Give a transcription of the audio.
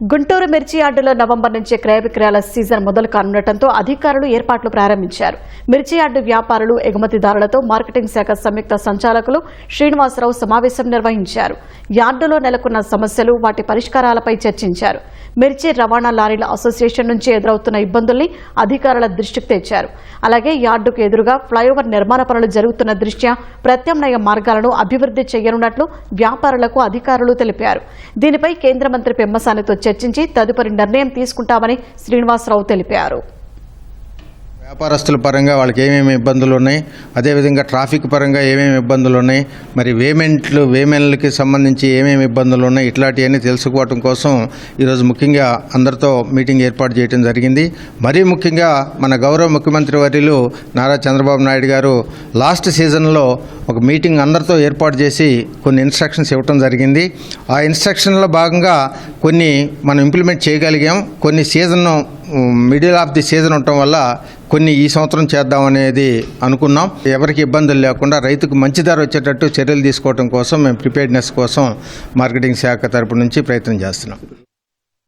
గుంటూరు మిర్చి యార్డులో నవంబర్ నుంచి క్రయ విక్రయాల సీజన్ మొదలు కానుండటంతో అధికారులు ఏర్పాట్లు ప్రారంభించారు. మిర్చి యార్డు వ్యాపారులు ఎగుమతిదారులతో మార్కెటింగ్ శాఖ సంయుక్త సంచాలకులు శ్రీనివాసరావు సమావేశం నిర్వహించారు. యార్డులో నెలకొన్న సమస్యలు వాటి పరిష్కారాలపై చర్చించారు. మిర్చి రవాణా లారీల అసోసియేషన్ నుంచి ఎదురవుతున్న ఇబ్బందుల్ని అధికారుల దృష్టికి తెచ్చారు. అలాగే యార్డుకు ఎదురుగా ఫ్లైఓవర్ నిర్మాణ పనులు జరుగుతున్న దృష్ట్యా ప్రత్యామ్నాయ మార్గాలను అభివృద్ధి చేయనున్నట్లు వ్యాపారులకు అధికారులు తెలిపారు. దీనిపై కేంద్ర మంత్రి పెమ్మసానితో చర్చించి తదుపరి నిర్ణయం తీసుకుంటామని శ్రీనివాసరావు తెలిపారు. వ్యాపారస్తుల పరంగా వాళ్ళకి ఏమేమి ఇబ్బందులు ఉన్నాయి? అదేవిధంగా ట్రాఫిక్ పరంగా ఏమేమి ఇబ్బందులు ఉన్నాయి? మరి వేమెంట్లు వేమెన్లకి సంబంధించి ఏమేమి ఇబ్బందులు ఉన్నాయి? ఇట్లాంటివన్నీ తెలుసుకోవటం కోసం ఈరోజు ముఖ్యంగా అందరితో మీటింగ్ ఏర్పాటు చేయడం జరిగింది. మరీ ముఖ్యంగా మన గౌరవ ముఖ్యమంత్రి వర్యులు నారా చంద్రబాబు నాయుడు గారు లాస్ట్ సీజన్లో ఒక మీటింగ్ అందరితో ఏర్పాటు చేసి కొన్ని ఇన్స్ట్రక్షన్స్ ఇవ్వటం జరిగింది. ఆ ఇన్స్ట్రక్షన్లో భాగంగా కొన్ని మనం ఇంప్లిమెంట్ చేయగలిగాం. కొన్ని season middle of the season ఉండటం వల్ల కొన్ని ఈ సంవత్సరం చేద్దామనేది అనుకున్నాం. ఎవరికి ఇబ్బందులు లేకుండా రైతుకు మంచి ధర వచ్చేటట్టు చర్యలు తీసుకోవడం కోసం మేము ప్రిపేర్డ్నెస్ కోసం మార్కెటింగ్ శాఖ తరపు నుంచి ప్రయత్నం చేస్తున్నాం.